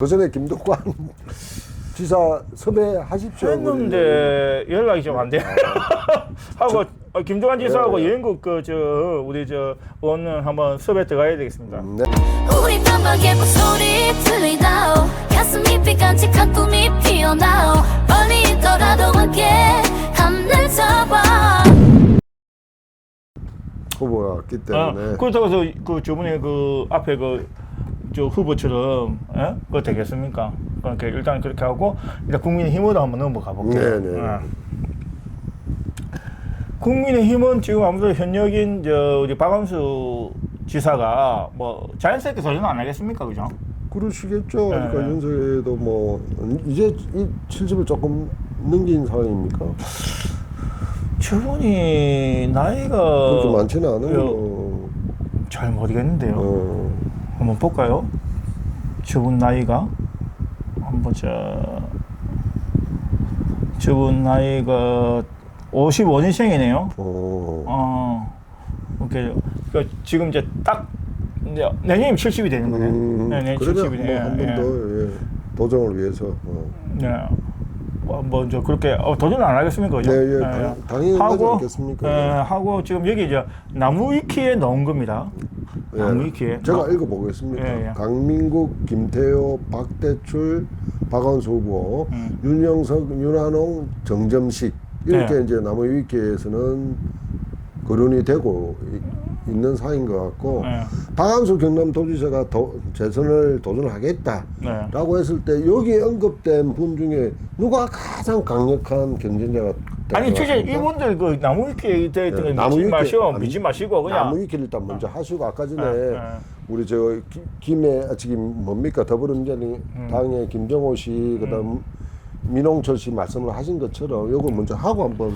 그 전에 김동관 지사 섭외하십시오. 했는데 연락이 좀 안 돼. 하고 어, 김종환 지사하고 네. 여행국 그 저 우리 저 의원은 한번 섭외 들어가야 되겠습니다. 네. 우리 깜빡의 목소리 들리다오 가슴이 삐간직한 꿈이 피어나오 멀리 있더라도 함께 하늘 잡아 후보가 왔기 아, 때문에 그렇다고 해서 그 저번에 그 앞에 그 저 후보처럼 예? 그거 되겠습니까? 그러니까 일단 그렇게 하고 일단 국민의힘으로 한번 넘어가 볼게요. 네네. 예. 국민의힘은 지금 아무래도 현역인 저 우리 박원수 지사가 뭐 자연스럽게 도전 안 하겠습니까, 그죠? 그러시겠죠. 그러니까 네. 윤석열도 뭐 이제 이 70을 조금 넘긴 상황입니까? 저분이 나이가 그렇게 많지는 않아요. 요- 잘 모르겠는데요. 어, 한번 볼까요? 저분 나이가 한번 보자. 저분 나이가 55년생이네요. 어, 어, 오케이. 그러니까 지금 이제 딱 이제 내년이면 70이 되는 거네. 음, 네, 내년 그러면 70이 네. 한번 더 예, 도정을 위해서. 어. 네. 뭐, 뭐저 그렇게 어, 도전 안 하겠습니까, 그죠? 네, 예, 당- 당연히 하지 않겠습니까? 예, 하고 지금 여기 이제 나무 위키에 넣은 겁니다. 예. 나무 위키에. 제가 나- 읽어보겠습니다. 예, 예. 강민국, 김태호, 박대출, 박원수 후보, 음. 윤영석, 윤한홍, 정점식 이렇게 네. 이제 나무 위키에서는 거론이 되고 이- 있는 사인 것 같고 네. 박한수 경남도지사가 도, 재선을 도전하겠다라고 네. 했을 때 여기에 언급된 분 중에 누가 가장 강력한 경쟁자가 아니, 같습니까? 이분들 그 나무 위키에 돼 있던 네, 거 나무 믿지 아, 믿지 마시고 그냥 나무 위키를 일단 먼저 하시고 아까 전에 네, 네. 우리 저 기- 김해 아, 지금 뭡니까 더불어민주당의 음. 김정호 씨 그다음 민홍철 씨 말씀을 하신 것처럼 요걸 먼저 하고 한번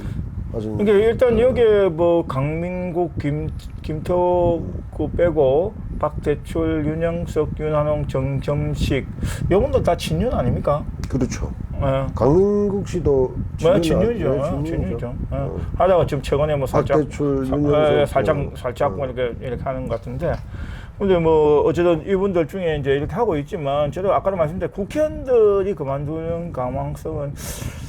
그러니까 일단 여기에 뭐 강민국, 김 김태호 그 빼고 박대출, 윤영석, 윤한홍, 정점식 이분들 다 친윤 아닙니까? 그렇죠. 예. 강민국 씨도 뭐 친윤이 친윤이죠. 아니- 네, 어, 친윤이죠. 예. 어. 하다가 지금 최근에 뭐 살짝 박대출, 사- 윤영석, 예, 살짝 어. 살짝 뭐 어. 이렇게 이렇게 하는 것 같은데. 근데 뭐 어쨌든 이분들 중에 이제 이렇게 하고 있지만 저도 아까도 말씀드린 국회의원들이 그만두는 가망성은 많지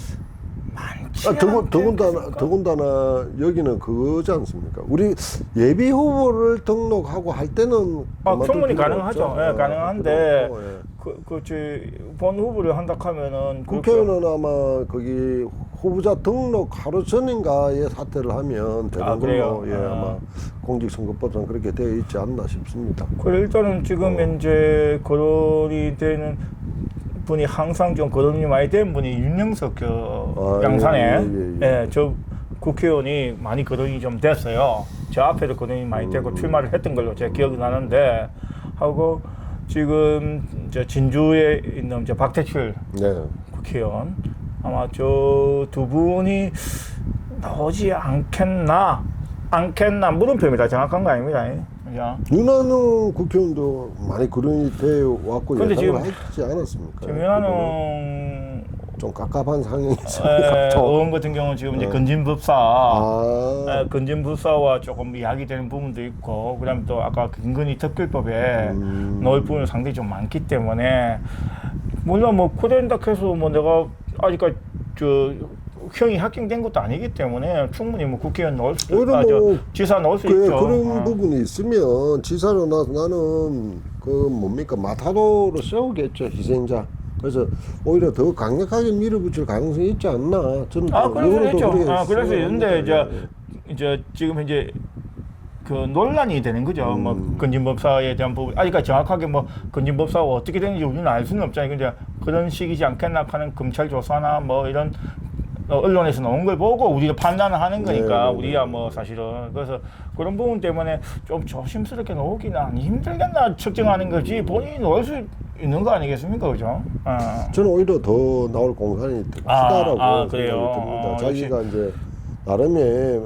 아, 더군, 더군다나? 더군다나 여기는 그거지 않습니까? 우리 예비 후보를 등록하고 할 때는 아, 충분히 가능하죠. 예, 아, 가능한데 없고, 예. 그, 그, 본 후보를 한다 하면은 그렇게- 국회의원은 아마 거기 후보자 등록 하루 전인가에 사퇴를 하면 되는 아? 걸로 예, 아. 아마 공직선거법상 그렇게 되어 있지 않나 싶습니다. 그래 일단은 지금 어. 이제 거론이 되는 분이 항상 좀 거론이 많이 된 분이 윤영석 그 아, 양산에 예, 예, 예, 예. 저 국회의원이 많이 거론이 좀 됐어요. 저 앞에도 거론이 많이 되고 음. 출마를 했던 걸로 제 기억이 나는데 하고 지금 저 진주에 있는 저 박태출 네. 국회의원 아마 저 두 분이 나오지 않겠나 않겠나 물음표입니다. 정확한 거 아닙니다. 그죠? 윤한홍 국회의원도 많이 거론이 되어 왔고 근데 예상을 지금 했지 않았습니까? 지금 윤한홍 좀 갑갑한 상황이 에. 의원 같은 경우는 지금 이제 네. 건진법사 아, 에, 건진법사와 조금 이야기되는 부분도 있고 그다음에 또 아까 김건희 특별법에 음. 넣을 부분이 상당히 좀 많기 때문에 물론 뭐 코덴다 해서 뭐 내가 아직까지 저 형이 합격된 것도 아니기 때문에 충분히 뭐 국회의원 넣을 수 오히려 아, 저뭐 지사 넣을 수 그, 있죠. 그런 어. 부분이 있으면 지사로 나, 나는 그 뭡니까 마타도로 세우겠죠 희생자. 그래서 오히려 더 강력하게 밀어붙일 가능성이 있지 않나. 저는 아, 또 있죠. 그렇게 아, 수 있는데. 이제, 이제 지금 이제 그 논란이 되는 거죠. 음. 뭐 건진법사에 대한 부분. 아직까지 정확하게 뭐 건진법사가 어떻게 되는지 우리는 알 수는 없잖아요. 근데 그런 식이지 않겠나 하는 검찰 조사나 뭐 이런 어, 언론에서 나온 걸 보고 우리가 판단을 하는 거니까 네, 네, 우리야 네. 뭐 사실은 그래서 그런 부분 때문에 좀 조심스럽게 나오기는 안 힘들겠나 측정하는 거지 본인이 넣을 수 있는 거 아니겠습니까, 그죠? 아. 저는 오히려 더 나올 공산이 더 아, 크다라고 아, 생각이? 듭니다. 어, 자기가 이제 나름의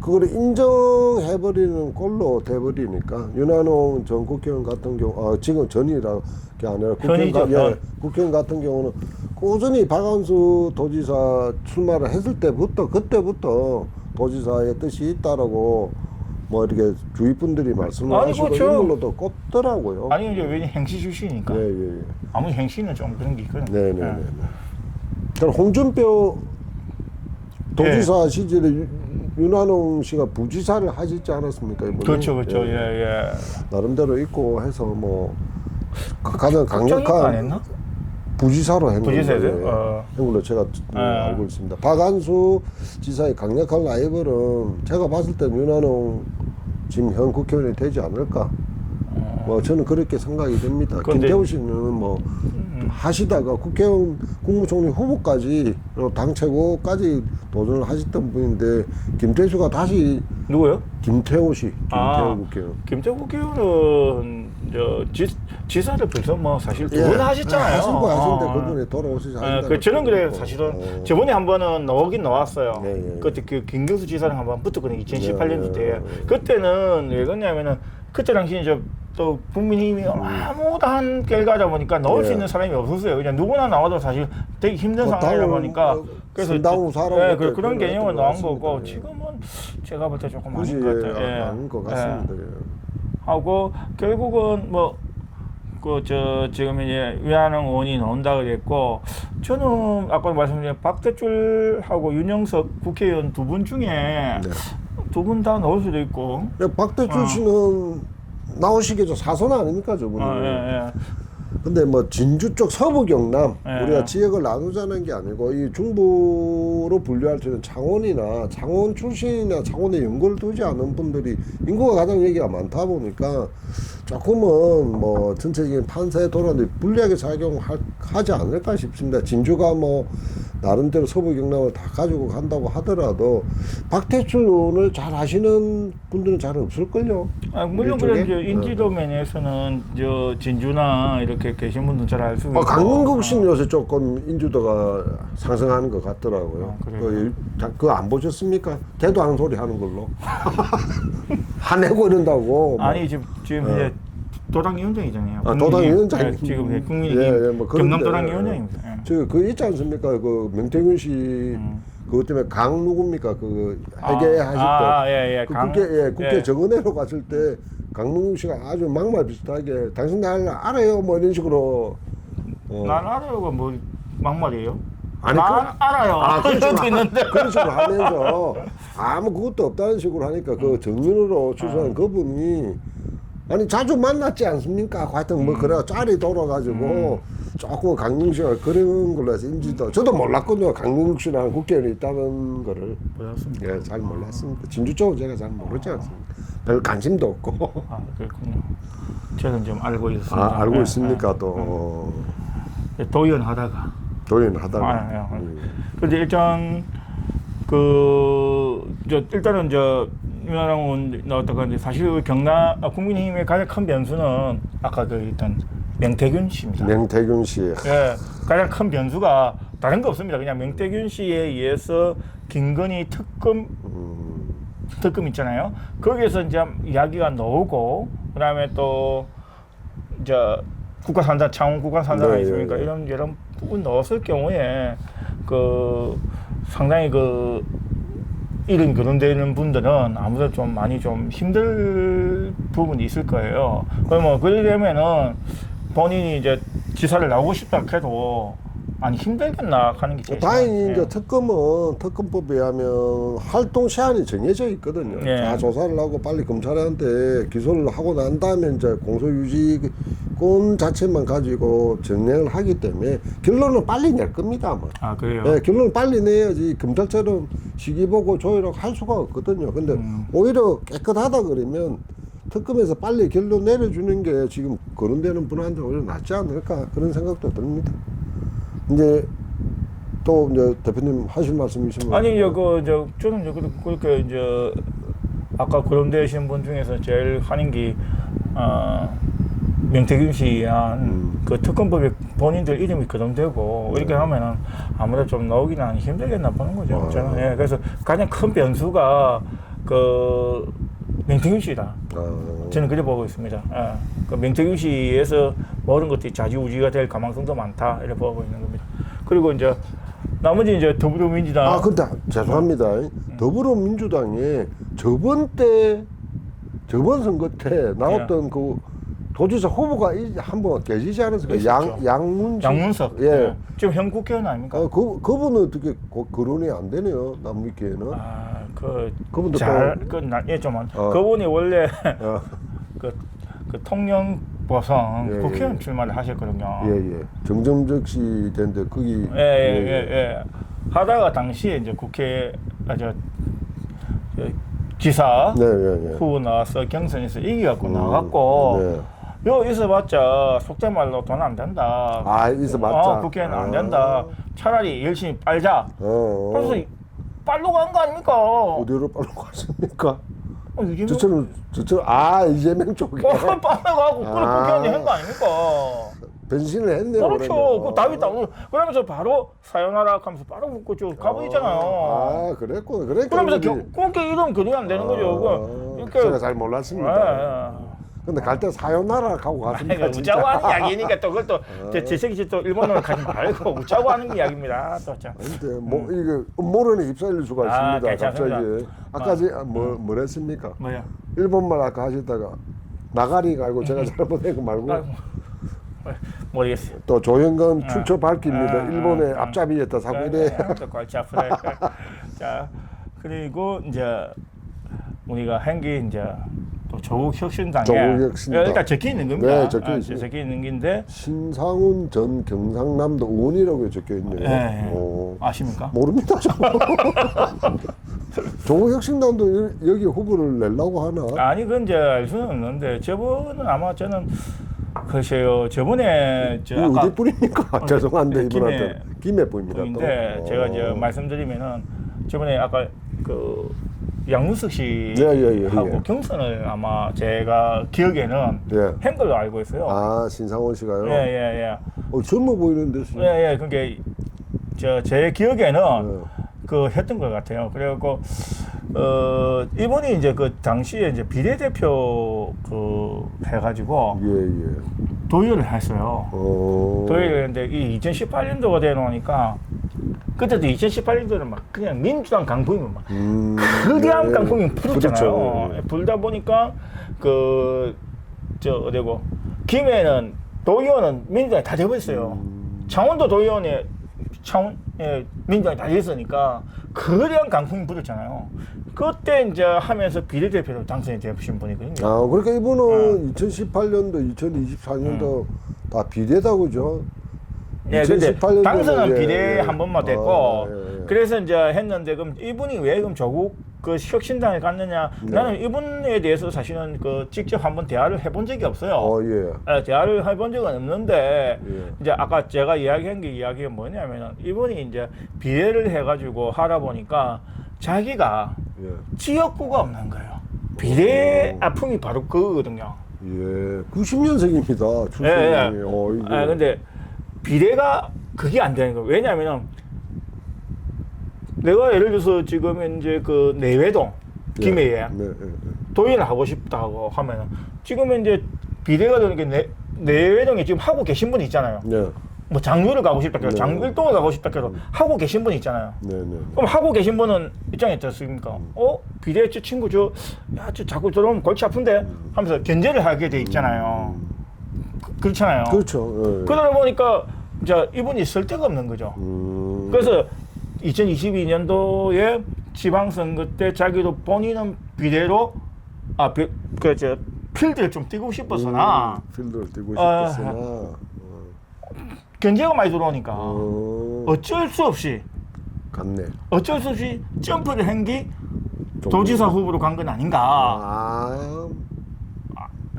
그거를 인정해버리는 꼴로 돼버리니까 윤한홍 전 국회의원 같은 경우 아, 지금 전이라 게 아니라 국회의원, 가, 예, 현. 국회의원 같은 경우는 꾸준히 박한수 도지사 출마를 했을 때부터 그때부터 도지사의 뜻이 있다라고 뭐 이렇게 주위 분들이 말씀을 아니, 하시고 그렇죠. 인물로도 꼽더라고요. 아니 이제 왜 행시 출신이니까. 예, 예, 예. 아무 행시는 좀 그런 게 있거든. 네, 네, 네. 네. 그럼 홍준표 도지사 시절에 유- 윤한홍 씨가 부지사를 하시지 않았습니까? 이번에? 그렇죠, 그렇죠. 예. 예, 예. 나름대로 있고 해서 뭐 가- 가장 강력한 했나? 부지사로 부지사죠? 예, 어. 한 걸로 제가 예. 알고 있습니다. 박한수 지사의 강력한 라이벌은 제가 봤을 때 윤한홍 지금 현 국회의원이 되지 않을까. 뭐 저는 그렇게 생각이 됩니다. 어. 그런데- 음. 김태우 씨는 뭐 하시다가 국회의원 국무총리 후보까지 당 최고까지 도전을 하셨던 분인데 김태수가 다시 누구요? 김태호 씨, 김태호 아. 국회의원. 김태국 국회의원은 저 지, 지사를 벌써 뭐 사실 두 번 하셨잖아요. 예. 하신 거 하신데 어. 그분이 돌아오시지 예, 않는다. 그 저는 그래요. 사실은 어. 저번에 한 번은 나오긴 나왔어요. 네, 네. 그때 그 김경수 지사랑 한 번 붙었거든요. 2018년도 네, 때. 그때는 왜 그러냐면은 그때 당시에 저또 국민의힘이 아무도 한 결과다 보니까 넣을 수 네. 있는 사람이 없었어요. 그냥 누구나 나와도 사실 되게 힘든 뭐 상황이다 보니까 뭐 그래서 선다운 사람 예, 그, 그런 것 나온. 거고 예. 지금은 제가 볼 때 조금 아닌 것 같아요. 예, 예. 아닌 것 예. 같습니다. 예. 하고 결국은 뭐 그저 지금 이제 위안흥 의원이 나온다 그랬고 저는 아까 말씀드린 박대출하고 윤영석 국회의원 두 분 중에 네. 두분 다 나올 수도 있고 예, 박대출 어. 씨는 나오시겠죠. 사선 아닙니까 저분이. 아, 예, 예. 근데 뭐 진주 쪽 서부 경남 예. 우리가 지역을 나누자는 게 아니고 이 중부로 분류할 때는 창원이나 창원 출신이나 창원에 연고를 두지 않은 분들이 인구가 가장 얘기가 많다 보니까 조금은 뭐 전체적인 판세에 돌아는데 불리하게 작용하지 않을까 싶습니다. 진주가 뭐 나름대로 서부 경남을 다 가지고 간다고 하더라도 박태출 의원을 잘 아시는 분들은 잘 없을걸요. 아, 물론? 그런 이제 인지도 면에서는 저 진주나 이렇게 계신 분들 잘 알 수 있고 어, 강민국 씨는 요새 조금 인지도가 상승하는 것 같더라고요. 아? 그, 그거 안 보셨습니까? 대도 안 소리 하는 걸로. 화내고 이런다고. 막. 아니 지금 지금 예. 이제 도당위원장이잖아요. 아, 국민의힘. 도당 위원장. 예, 지금 예, 국민의힘 예, 예, 뭐 경남 도당 위원장입니다. 예. 저, 그 있지 않습니까? 그 명태균 씨, 음. 그것 때문에 강 누굽니까? 그 회계하실 때. 아, 예, 예. 그 강- 국회, 예, 국회 예. 정원회로 갔을 때 강민국 씨가 아주 막말 비슷하게 당신 날 알아요? 뭐 이런 식으로. 어. 난 알아요가 뭐 막말이에요? 아니, 난 그- 알아요. 아, 그런 식으로, 게 있는데. 하, 그런 식으로 하면서 아무 그것도 없다는 식으로 하니까 그 정면으로 추수한 아. 그분이 아니 자주 만났지 않습니까? 하여튼 음. 뭐 그래 짤이 돌아가지고 조금 강릉 씨가 그런 걸로 해서 인지도 저도 몰랐거든요. 강릉 씨랑 국회의원이 있다는 거를 몰랐습니다. 예, 잘 몰랐습니다. 진주 쪽은 제가 잘 모르지 않습니다. 별 관심도 없고 아, 그렇군요. 저는 좀 알고 있었습니다. 아, 알고 예, 있습니까 예. 또 예, 도의원 하다가. 도인하다가 아, 예. 음. 근데 일단 그 저 일단은 저 의원 나왔다가 근데 사실 그 경남 아, 국민의힘의 가장 큰 변수는 아까 그 일단 명태균 씨입니다. 명태균 씨 예, 가장 큰 변수가 다른 거 없습니다. 그냥 명태균 씨에 의해서 김건희 특검 음, 특검 있잖아요. 거기에서 이제 이야기가 나오고 그다음에 또 이제 국가산자 창원 국가산자가 네, 있으니까 네, 네. 이런 이런 부분 넣었을 경우에 그 상당히 그 이런 거론되는 분들은 아무래도 좀 많이 좀 힘들 부분이 있을 거예요. 그러면 그러려면은 본인이 이제 지사를 나오고 싶다 해도 많이 힘들겠나 하는 게 제일 다행히 심해요. 이제 특검은 특검법에 의하면 활동 시한이 정해져 있거든요. 예. 자 조사를 하고 빨리 검찰한테 기소를 하고 난 다음에 이제 공소유지권 자체만 가지고 진행을 하기 때문에 결론은 빨리 낼 겁니다 아마. 아 그래요. 예, 결론을 빨리 내야지 검찰처럼 시기 보고 조율하고 할 수가 없거든요. 근데 음. 오히려 깨끗하다 그러면 특검에서 빨리 결론 내려주는 게 지금 거론되는 분한테 오히려 낫지 않을까 그런 생각도 듭니다. 이제 또 이제 대표님 하실 말씀 있으면 아니 그 이제 저는 그- 그렇게 이제 아까 거론되신 분 중에서 제일 하는 게 어, 명태균 씨한 음. 그 특검법에 본인들 이름이 거론되고 이렇게 하면은 아무래도 좀 나오기는 힘들겠나 보는 거죠. 아. 저는 예, 그래서 가장 큰 변수가 그 명태균 씨다. 아, 저는 그래 보고 있습니다. 예. 그 명태균 씨에서 모든 것들이 좌지우지가 될 가능성도 많다 이렇게 보고 있는 겁니다. 그리고 이제 나머지 이제 더불어민주당 아 근데 죄송합니다. 더불어민주당에 저번 때 저번 선거 때 나왔던 그 도지사 후보가 이- 한번 계시지 않았습니까? 양. 양문식. 양문석. 예. 네. 지금 현 국회의원 아닙니까? 어, 그 그분은 어떻게 거, 거론이 안 되네요 남미께는. 아, 그, 그분도 잘, 또- 그, 나, 예, 좀, 어. 그분이 원래 어, 그, 그 통영 보성 예, 국회의원 예. 출마를 하셨거든요. 예 예. 정점적 씨 된데 거기. 예, 예, 예, 예. 하다가 당시에 이제 국회, 아, 저, 저 지사 네, 예, 예. 후보 나와서 경선에서 이겨갖고 음, 나갔고, 네. 요 있어봤자 속된 말로 돈 안 된다. 아, 있어봤자. 어, 국회는 안 아. 된다. 차라리 열심히 빨자. 어, 어. 그래서 빨로 간 거 아닙니까? 어디로 빨로 갔습니까? 어, 뭐- 저처럼 저처럼 아 이재명 쪽에 어, 빨로 가고 그래 아. 국회의원이 한 거 아닙니까? 변신을 했네요. 그렇죠. 그 답이 있다. 그러면서 바로 사연하라 하면서 바로 묻고 쭉 가버리잖아요. 아, 그랬구나. 그래. 그러면서 겨, 그렇게 이러면 그리 안 되는 거죠. 그, 제가 그러니까 잘 몰랐습니다. 예, 예. 근데 갈 때 사요나라 가고 갔습니다. 아니, 진짜. 우짜고 하는 이야기니까 또 그것도 제 재색이 또 일본어로 가지 말고 우짜고 하는 이야기입니다. 또 참. 근데 뭐 이게 모르는 입사일 수가 음. 아, 있습니다. 괜찮습니다. 갑자기 아까 제 뭐, 뭘 했습니까? 뭐야? 일본말 아까 하시다가 나가리가 아니고 제가 잘못한 거 말고 음. 아이고, 뭐, 모르겠어요. 또 조영건 출처 밝힙니다. 아, 일본의 아, 앞잡이였다 사고 네, 이래. 또 골치 아프네. 자, 그리고 이제 우리가 한게 이제 또 조국 혁신당에 조국 혁신당. 일단 적혀 있는 겁니다. 네, 적혀 아, 있습니다. 적혀 있는 건데 신상훈 전 경상남도 의원이라고 적혀 있네요. 예, 예. 오. 아십니까? 모릅니다. 저. 조국 혁신당도 여- 여기 후보를 내려고 하나? 아니 그건 이제 알 수는 없는데 저번은 아마 저는 글쎄요 저번에 저이 아까 어디 뿌립니까? 죄송한데 김해 이분한테 김해 뿌입니다. 또. 인데 제가 이제 어. 말씀드리면은 저번에 아까 그 양문석 예, 예, 예, 씨하고 예. 경선을 아마 제가 기억에는 예. 한 걸로 알고 있어요. 아 신상훈 씨가요? 예 예 예. 어, 젊어 보이는데. 지금. 예, 예. 그게 저제 기억에는 네. 그 했던 것 같아요. 그래갖고 어 이분이 이제 그 당시에 이제 비례대표 그 해가지고 예 예. 도의를 했어요. 어. 도의를 했는데 이 2018년도가 되놓으니까 그때도 2018년도는 막 그냥 민주당 강풍이면 막 음, 거대한 예. 강풍이 불었잖아요. 그렇죠. 예. 불다 보니까 그 저 어디고 김해는 도의원은 민주당이 다 돼버렸어요. 음. 창원도 도의원에 창원 예, 민주당이 다 됐으니까 거대한 강풍이 불었잖아요. 그때 이제 하면서 비례대표로 당선이 되신 분이거든요. 아 그러니까 어. 이분은 2018년도, 2024년도 다 비례다 그죠? 예, 근데 2018 년도는 당선은 예, 비례 예. 한 번만 됐고 아, 예, 예. 그래서 이제 했는데 그럼 이분이 왜 그럼 조국 그 혁신당에 갔느냐? 네. 나는 이분에 대해서 사실은 그 직접 한번 대화를 해본 적이 없어요. 어 예. 예, 대화를 해본 적은 없는데 예. 이제 아까 제가 이야기한 게 이야기가 뭐냐면은 이분이 이제 비례를 해가지고 하다 보니까 자기가 예. 지역구가 없는 거예요. 비례 오. 아픔이 바로 그거거든요. 예. 90년생입니다. 출생이. 예, 예. 어, 이거. 아 근데 비례가 그게 안 되는 거예요. 왜냐하면은 내가 예를 들어서 지금 이제 그 내외동 김해에 네, 네, 네. 도의를 하고 싶다고 하면은 지금 이제 비례가 되는 게 내, 내외동에 지금 하고 계신 분이 있잖아요. 네. 뭐 장류를 가고 싶다 해도 네. 장일동을 가고 싶다 해도 하고 계신 분이 있잖아요. 네, 네. 그럼 하고 계신 분은 입장이 어떻습니까? 어? 비례 저 친구 저, 야, 저 자꾸 들어오면 골치 아픈데? 하면서 견제를 하게 돼 있잖아요. 그, 그렇잖아요. 그렇죠. 예. 그러다 보니까 이제 이분이 쓸 데가 없는 거죠. 음. 그래서 2022년도에 지방선거 때 자기도 본인은 비례로 아, 비, 그, 저, 필드를 좀 뛰고 싶었으나 음, 필드를 뛰고 아, 싶었으나. 어. 견제가 많이 들어오니까 어. 어쩔 수 없이 갔네. 어쩔 수 없이 점프를 한게 좀- 도지사 후보로 간 건 아닌가 아.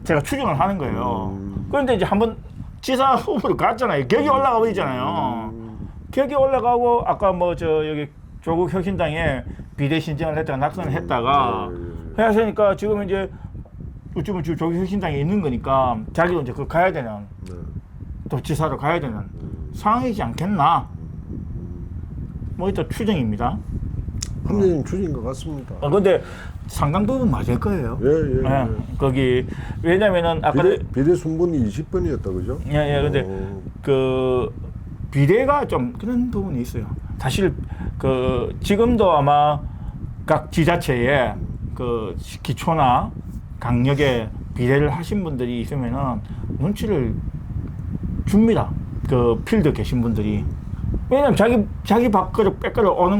제가 추정을 하는 거예요. 음. 그런데 이제 한번 지사 후보로 갔잖아요. 격이 올라가 버리잖아요. 음. 격이 올라가고 아까 뭐 저 여기 조국 혁신당에 비례 신청을 했다가 낙선을 했다가 예, 예. 했으니까 지금 이제 어쩌면 지금 조국 혁신당에 있는 거니까 자기도 이제 그 가야 되는 네. 도지사로 가야 되는 음. 상황이지 않겠나? 뭐 일단 추정입니다. 합리적인 추진 것 같습니다. 어, 근데 상당 부분 맞을 거예요. 예, 예. 예, 예. 거기 왜냐면은 아까 비례, 비례 순번이 20번이었다 그죠? 예, 예, 근데 어. 그 비례가 좀 그런 부분이 있어요. 사실 그 지금도 아마 각 지자체에 그 기초나 강력의 비례를 하신 분들이 있으면은 눈치를 줍니다. 그 필드 계신 분들이 왜냐면 자기 자기 밖으로 빼끌어 오는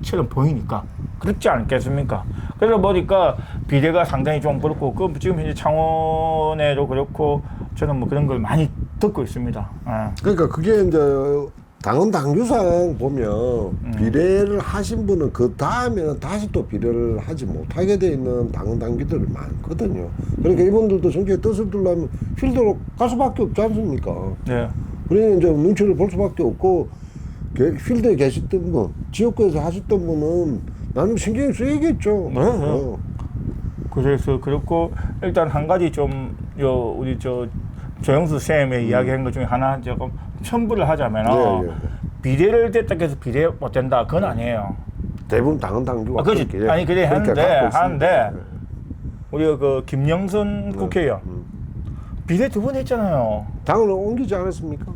것처럼 보이니까 그렇지 않겠습니까? 그러다 보니까 비례가 상당히 좀 그렇고 그 지금 현재 창원에도 그렇고 저는 뭐 그런 걸 많이 듣고 있습니다. 예. 그러니까 그게 이제 당헌 당규상 보면 음. 비례를 하신 분은 그 다음에는 다시 또 비례를 하지 못하게 돼 있는 당헌 당규들이 많거든요. 그러니까 이분들도 정치의 뜻을 두려면 필드로 갈 수밖에 없지 않습니까? 네. 그러니 이제 눈치를 볼 수밖에 없고 게- 필드에 계셨던 분, 지역구에서 하셨던 분은 나는 신경이 쓰이겠죠. 네, 네. 어. 그래서 그렇고 일단 한 가지 좀요 우리 저 조영수 쌤의 이야기한 것 중에 하나 조금 첨부를 하자면 예, 예. 비례를 됐다 해서 비례 못 된다 그건 아니에요. 대부분 당헌 당규가 아, 그렇지. 아니, 그래 하는데. 하는데 네. 우리가 그 김영선 국회의원 음. 비례 두 번 했잖아요. 당을 옮기지 않았습니까?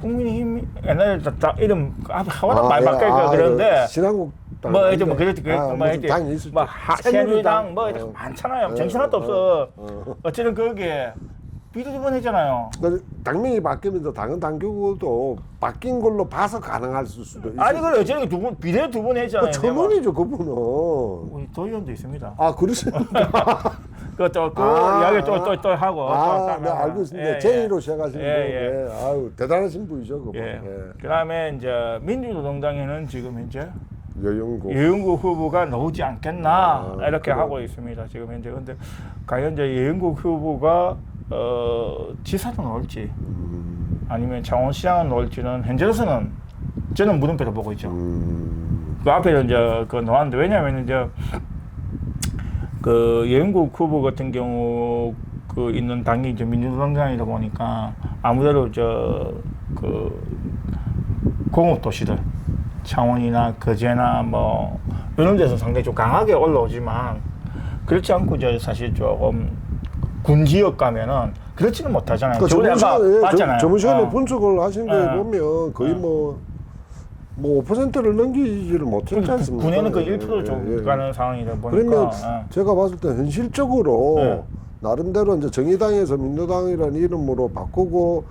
국민의힘 옛날에 다, 다 이름 아, 하와라 아, 말 예. 바뀌니까 아, 그런데 그 신한국 당 뭐. 이제 뭐 그랬지 그 아, 뭐 이제 당이 있을 뭐 때. 하- 새누리당. 뭐 이렇게 어. 많잖아요. 어, 정신 하나도 어, 없어. 어. 어쨌든 그게 비례 두번 했잖아요. 그 당명이 바뀌면서 당헌 당규도 바뀐 걸로 봐서 가능할 수도 있어요. 아니 그래 어쨌든 두번 비례 두 번 했잖아요. 그 천원이죠 그분은. 우리 도의원도 있습니다. 아 그러십니까? 그또 그 아, 이야기 또 또 또 하고 또 아, 또네 하고. 알고 있습니다. 예, 제의로 예. 시작하신 분. 예, 예. 예. 아유 대단하신 분이죠 그분. 예. 예. 그다음에 이제 민주노동당에는 지금 현재 여영고. 예은구 후보가 나오지 않겠나 아, 이렇게 그래요. 하고 있습니다. 지금 현재 근데 과연 이제 예은구 후보가 어, 지사로 나올지 음, 아니면 창원시장을 나올지는 현재로서는 저는 물음표로 보고 있죠. 음, 그 앞에 이제 그 나왔는데 왜냐하면 이제 그 예은국 후보 같은 경우 그 있는 당이 이제 민주당이다 보니까 아무래도 저그 공업 도시들 창원이나 거제나 뭐 이런 데서 상당히 좀 강하게 올라오지만 그렇지 않고 이제 사실 조금 군 지역 가면은 그렇지는 못하잖아요. 그 저번 시간에 봤잖아요. 저, 저번 시간에 어. 분석을 하신 거에 어. 보면 거의 어. 뭐. 뭐 5%를 넘기지를 못했지 않습니까? 군에는 그 예, 1% 예, 좀 예. 가는 상황이다 보니까 그러면 예. 제가 봤을 때 현실적으로 네. 나름대로 이제 정의당에서 민주당이라는 이름으로 바꾸고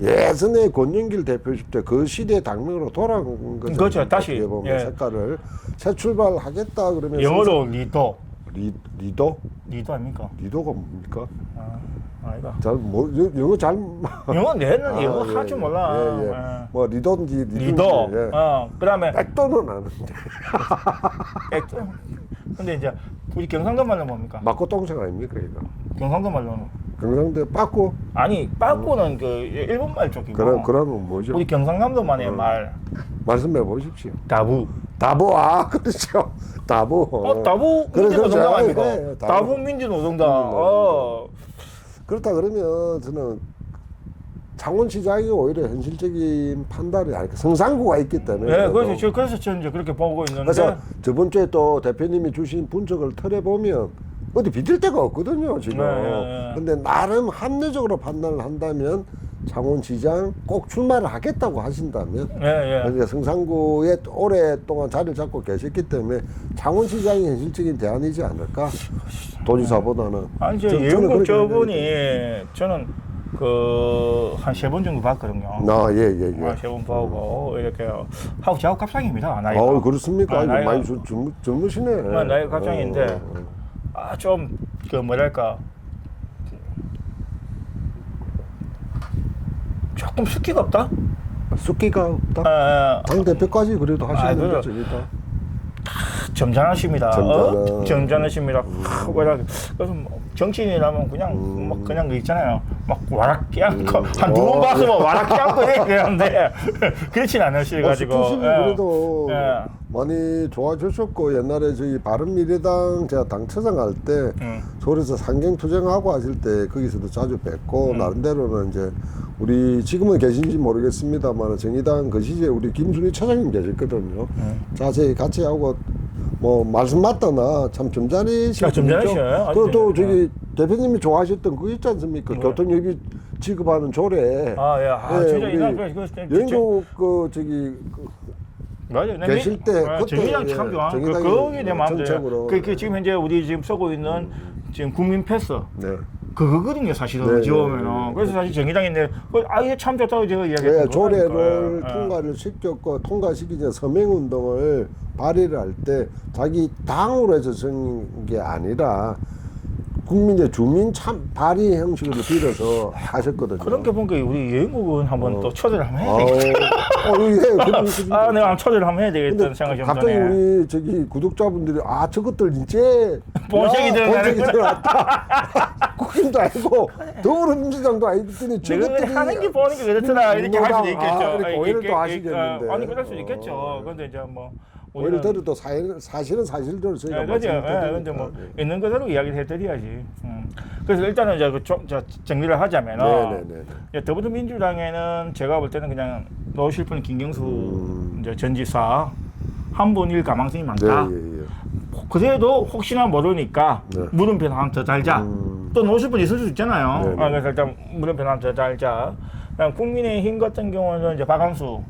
예전에 권영길 대표실 때 그 시대 당명으로 돌아온 거죠. 그렇죠. 다시, 보면 예. 색깔을 새 출발하겠다 그러면 영어로 리더 리, 리더 리더 아닙니까? 리더가 뭡니까? 아, 아이가 잘뭐 영어 잘 영어 내는 아, 영어 예, 할 줄 예, 몰라. 예, 예. 예. 뭐 리더인지 리더인지 리더. 예. 어 그다음에 백도는 아는데 액- 근데 이제 우리 경상도 말로 뭡니까? 막고 동생 아닙니까 이거? 경상도 말로는 경상도 빠꾸 아니 빠꾸는 그 일본 말 쪽이고 그런 그런 뭐죠? 우리 경상남도만의 어. 말 말씀해 보십시오. 다부. 다보 아 그렇죠 다보 어 다부 그래, 민주노동당 그렇죠. 아닙니까? 예, 예, 다부. 민주노동당. 어. 그렇다 그러면 저는 창원시장이 오히려 현실적인 판단이 아닐까 성상구가 있기 때문에 예, 그래도. 그래서 저 그래서 저는 이제 그렇게 보고 있는데 그래서 저번 주에 또 대표님이 주신 분석을 털어 보면 어디 비틀 데가 없거든요 지금 네, 네, 네. 근데 나름 합리적으로 판단을 한다면 창원시장 꼭 출마를 하겠다고 하신다면 예, 예. 그러니까 성상구에 오랫동안 자리를 잡고 계셨기 때문에 창원시장이 현실적인 대안이지 않을까 도지사보다는 아니 저 저- 저는 예은국 그렇게 저분이. 저는 그 한 세 번 정도 봤거든요. 아, 예, 예, 예. 세 번 보고 이렇게 하고 저하고 갑상입니다. 나이가. 어, 그렇습니까? 아, 아이고, 나이가. 많이 젊, 젊, 젊으시네. 아, 나이가 갑상인데. 어, 어. 아, 좀 그 뭐랄까 조금 숫기가 없다. 숫기가 없다. 아, 당 대표까지 그래도 아, 하시는 일단. 점잖으십니다. 점잖아. 어? 점잖으십니다. 하, 뭐라 그래서 뭐 정치인이라면 그냥 음. 막 그냥 그 있잖아요. 막 와락 끼얹고 음. 한두번 어. 봤으면 와락 끼얹고 해 그러는데 그렇진 어, 않으셔가지고. 수투심이 예. 그래도 예. 많이 좋아지셨고 옛날에 저희 바른미래당 제가 당처장 할때 음. 서울에서 상경투쟁하고 하실 때 거기서도 자주 음. 뵙고 나름대로는 이제 우리 지금은 계신지 모르겠습니다만 정의당 그 시절에 우리 김순희 차장님 계셨거든요. 음. 자세히 같이 하고 뭐 말씀 맞다나 참 점잖으신 아, 점잖으셔요. 아주. 그리고 또 예. 저기 대표님이 좋아하셨던 그거 있지 않습니까? 뭐요? 교통예비 지급하는 조례. 아, 예. 아, 예, 진짜 이날 그, 그, 그, 영국 그 저기 그 맞아요. 내 계실 미- 때 아, 그때, 정의당 예, 참 좋아. 그, 정의당이 거기 내 마음대로. 정책으로. 그, 그 지금 현재 우리 지금 쓰고 있는 지금 국민 패스 네. 그거거든요 사실은 네, 어찌 보면은 네, 네. 그래서 사실 정의당인데 그 아예 참 좋다고 제가 이야기했던 네. 조례를 예. 통과를 시켰고 통과시키기 전에 서명 운동을 발의를 할 때 자기 당으로 해서 정한 게 아니라 국민의 주민 참 발의 형식으로 빌어서 하셨거든요. 그런 게 보니까 우리 여행국은 한번 어. 또 초대를 한번 해야 되겠다. 어, 예, 그런 식으로. 아, 내가 한번 초대를 한번 해야 되겠다는 생각이 좀 갑자기. 우리 저기 구독자분들이 아 저것들 이제 본색이. 들어왔다. 국힘도 아니고 더불어민주당도 아니더니 내가 저것들이 하는 게 보니까 그렇더라 이렇게 할 수도 있겠죠. 아, 그러니까 아, 오해를 또 이게- 하시겠는데. 어, 아니 그럴 수 있겠죠. 어. 근데 이제 뭐 오히려 들어도 사실, 사실은 사실대로 저희가 네, 그죠. 예. 근데 뭐 네. 있는 그대로 이야기를 해드려야지. 음. 그래서 일단은 이제 그 좀, 저 정리를 하자면은 네, 네, 네. 더불어민주당에는 제가 볼 때는 그냥 넣으실 분은 김경수 음. 이제 전 지사 한 분일 가망성이 네, 많다. 예, 예. 그래도 혹시나 모르니까 네. 물음표 하나 더 달자. 음. 또 넣으실 분 있을 수 있잖아요. 네, 네. 아, 그래서 일단 물음표 하나 더 달자. 그다음 국민의힘 같은 경우는 이제 박항수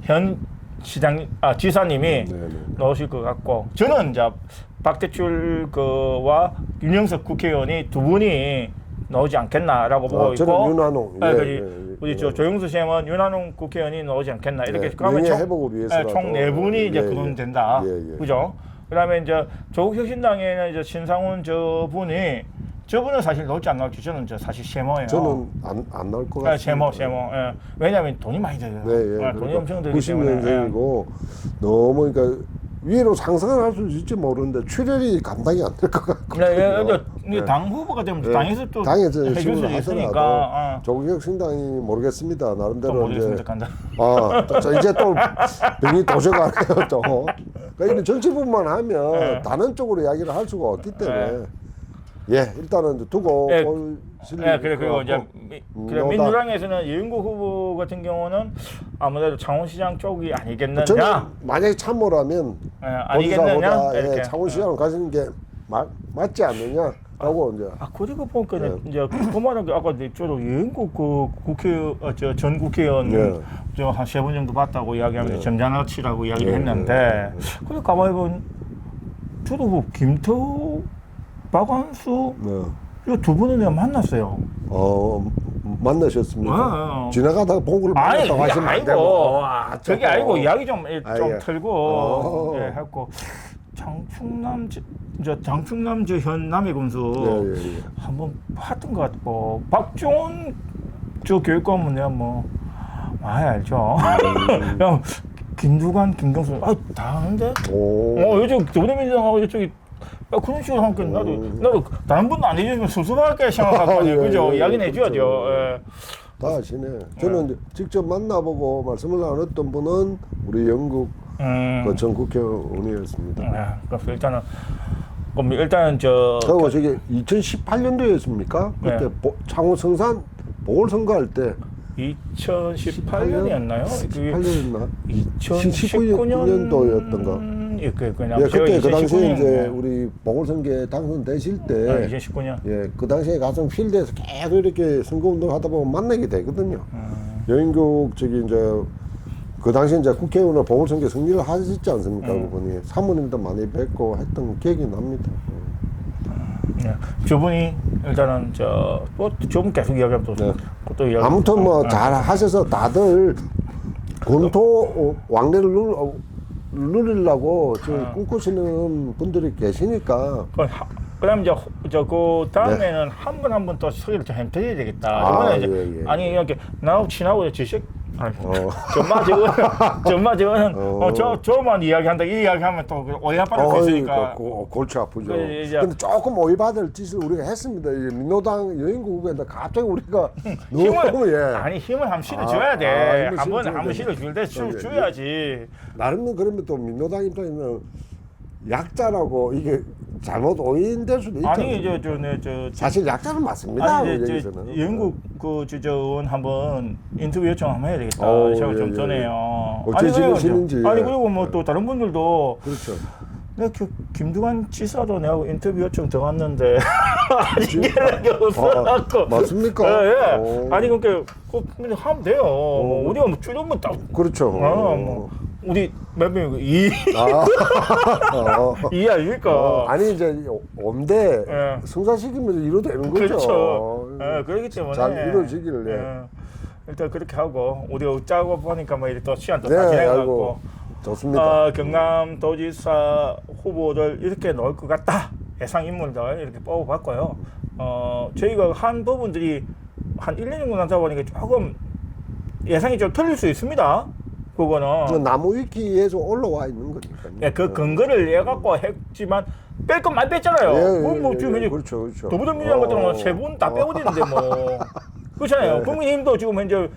현 시장 아 지사님이 네, 네. 넣으실 것 같고 저는 이제 박대출 그와 윤영석 국회의원이 두 분이 나오지 않겠나라고 보고 아, 저는 있고 윤한홍. 네, 예. 예, 예. 우리 저 조영수 쌤은 윤한홍 국회의원이 나오지 않겠나 이렇게 네, 그러면 총-. 네, 총네 분이 이제 예, 그건 예. 된다. 예, 예. 그죠? 그다음에 이제 조국 혁신당에는 이제 신상훈 저분이 저분은 사실 나올지 안 나올지 저는 저 사실 쉐머예요. 저는 안, 안 나올 것 네, 같습니다. 쉐머 쉐머. 예. 왜냐하면 돈이 많이 들어요. 네, 예. 네, 돈이 엄청 들기 90년생이고 너무 그러니까 위로 상상을 할 수 있을지 모르는데 출혈이 감당이 안 될 것 같거든요. 네, 예, 네. 당 후보가 되면 네. 당에서 또 당에서 해줄 신문을 있으니까. 하더라도 어. 조국혁 신당이 모르겠습니다. 또 나름대로 이제. 아, 또저 이제 또 병이 도셔가네요 또. 그러니까 이런 정치부만 하면 네. 다른 쪽으로 이야기를 할 수가 없기 때문에 예 일단은 두고 예. 볼 실리 네, 그래 그리고 이제 미, 그래. 민주당에서는 이은구 후보 같은 경우는 아무래도 창원시장 쪽이 아니겠느냐. 저는 만약에 참모라면 예, 아니겠느냐 본사보다 이렇게. 예, 창원시장을 가시는 게 마, 맞지 않느냐라고 이제 아 그리고 보니까 네. 이제 그만한 게 아까 내 저도 여행국 그 국회 어, 저 전 국회의원 네. 저한 세번 정도 봤다고 이야기하면서 네. 점잖아치라고 이야기를 네, 했는데 네, 그래 가만히 보면 저도 그 김태우 박완수 네. 이 두 분은 내가 만났어요. 어 만나셨습니까? 어, 어. 지나가다가 아니 만났다고 그게 하시면 안 아니고 되고 와, 저게 저거. 아니고 이야기 좀 좀 아, 예. 틀고 어. 예, 했고 장충남 저, 저 장충남 저현 남해 군수 예, 예, 예. 한번 봤던 것 같고 박종원 저 교육감은 내가 뭐 많이 알죠. 음. 형 김두관 김경수 아다 아는데. 오. 어 요즘 더불어민주당하고 이쪽이 야, 그런 식으로 하니까 나도 음. 나도 다른 분도 안 해주면 섭섭할게 생각하거든요. 예, 그죠? 예, 이야기는 해줘야죠. 그렇죠. 예. 다 아시네. 저는 이제 직접 만나보고 말씀을 나눴던 분은 우리 영국 음. 그전 국회의원이었습니다. 예, 그래서 일단은 그럼 일단은 저 그리고 저기 2018년도였습니까? 그때 네. 보- 창원 성산 보궐선거 할 때 2018년이었나요? 그게 18년이었나? 2019년 년도였던가. 예, 그 그냥 예, 제가 그때 그 당시에 2019년, 이제 예. 우리 보궐선거에 당선되실 때 네, 2019년. 예, 그 당시에 가서 필드에서 계속 이렇게 선거운동 하다 보면 만나게 되거든요. 음. 여인국 저기 이제 그 당시에 이제 국회의원을 보궐선거 승리를 하셨지 않습니까? 음. 그분이 사모님도 많이 뵙고 했던 기억이 납니다. 예. 저분이 일단은 저또 저분 계속 이야기하면 또, 네. 또 이야기. 아무튼 뭐 예. 잘 하셔서 다들 본토 어, 왕래를 누리려고 저 아. 꿈꾸시는 분들이 계시니까 그 하- 그다음 이제 저그 다음에는 한분한분또 소개를 좀 해드려야 되겠다. 네. 아, 이번에 이제 예, 예. 아니 이렇게 나하고 친하고 지식 아니 어. 전마 저거는 전마 저거는 어. 어, 저 저만 이야기한다 이 이야기하면 또 오해받을 수 있으니까. 어이, 그, 고- 골치 아프죠. 그 이제- 근데 조금 오해받을 짓을 우리가 했습니다. 이제 민노당 여인국 후보인데 갑자기 우리가 힘을 예. 아니 힘을 한번 실어줘야 아, 아, 돼. 힘을 한번 실어줘야 한번 돼. 실어줄 때 예, 줄 예. 줘야지. 나름은 그러면 또 민노당 입장에는 약자라고 이게 잘못 오인될 수도 있죠. 아니 저저저 사실 약자는 맞습니다. 아니 우리 이제 여기서는. 저 영국 그저저원 한번 인터뷰 요청 한번 해야 되겠다. 어, 제가 예, 좀 예. 전에요. 어째 그래요. 지내시는지. 아니 그리고 뭐 또 다른 분들도 그렇죠. 내가 그 김두관 지사도 내가 인터뷰 요청 더 왔는데 아직 연락이 없어갖고. 아, 맞습니까? 예, 예. 오. 아니 그러니까 그 그냥 하면 돼요. 뭐 우리가 뭐 줄이면 딱 그렇죠. 어, 뭐 우리 몇 명이고 이 아, 어. 이 아닙니까? 어, 아니 이제 온대 예. 승사시키면 이루 되는 거죠. 그렇죠. 예, 그렇기 때문에 잘 이루어지기를. 예. 예. 일단 그렇게 하고 우리가 짜고 보니까 뭐 이렇게 또 시간 또 네, 다 아이고 좋습니다. 어, 경남도지사 후보를 이렇게 넣을 것 같다 예상 인물들 이렇게 뽑아봤고요. 어, 저희가 한 부분들이 한 1, 2년 나다 보니까 조금 예상이 좀 틀릴 수 있습니다. 그거는 그 나무 위키에 좀 올라와 있는 거니까요. 예, 그 근거를 내 갖고 했지만 뺄건 많이 뺐잖아요. 예, 뭐, 뭐 예, 지금 예, 현재 그렇죠, 그렇죠. 더불어민주당 같은 경우는 어, 세분다 어. 빼고 있는데 뭐 그렇잖아요. 예. 국민힘도 지금 현재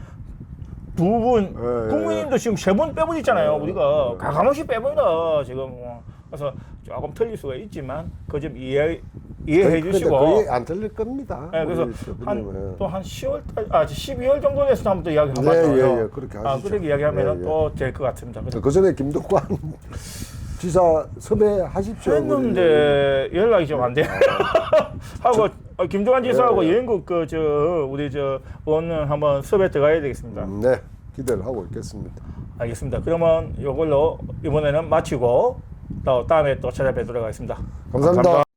두 분, 예, 예. 국민힘도 지금 세 분 빼고 있잖아요. 예, 우리가 예. 가감없이 빼버린다 지금. 어. 그래서 조금 틀릴 수가 있지만 그 점 이해 이해해 주시고. 거의 안 틀릴 겁니다. 예, 그래서 한. 또 한 10월 달, 아 12월 정도 돼서 한번 또 이야기 한번 예, 하죠. 예, 예, 그렇게 아, 하시죠. 그렇게 이야기하면 예, 예. 또될 것 같습니다. 그래서 그 전에 김동관 지사 섭외하십시오. 했는데 연락이 좀 안 돼. 하고 어, 김종환 지사하고 예, 예. 여행국 그 저 우리 저 의원은 한번 섭외 들어가야 되겠습니다. 음, 네, 기대를 하고 있겠습니다. 알겠습니다. 그러면 이걸로 이번에는 마치고 또 다음에 또 찾아뵙도록 하겠습니다. 감사합니다.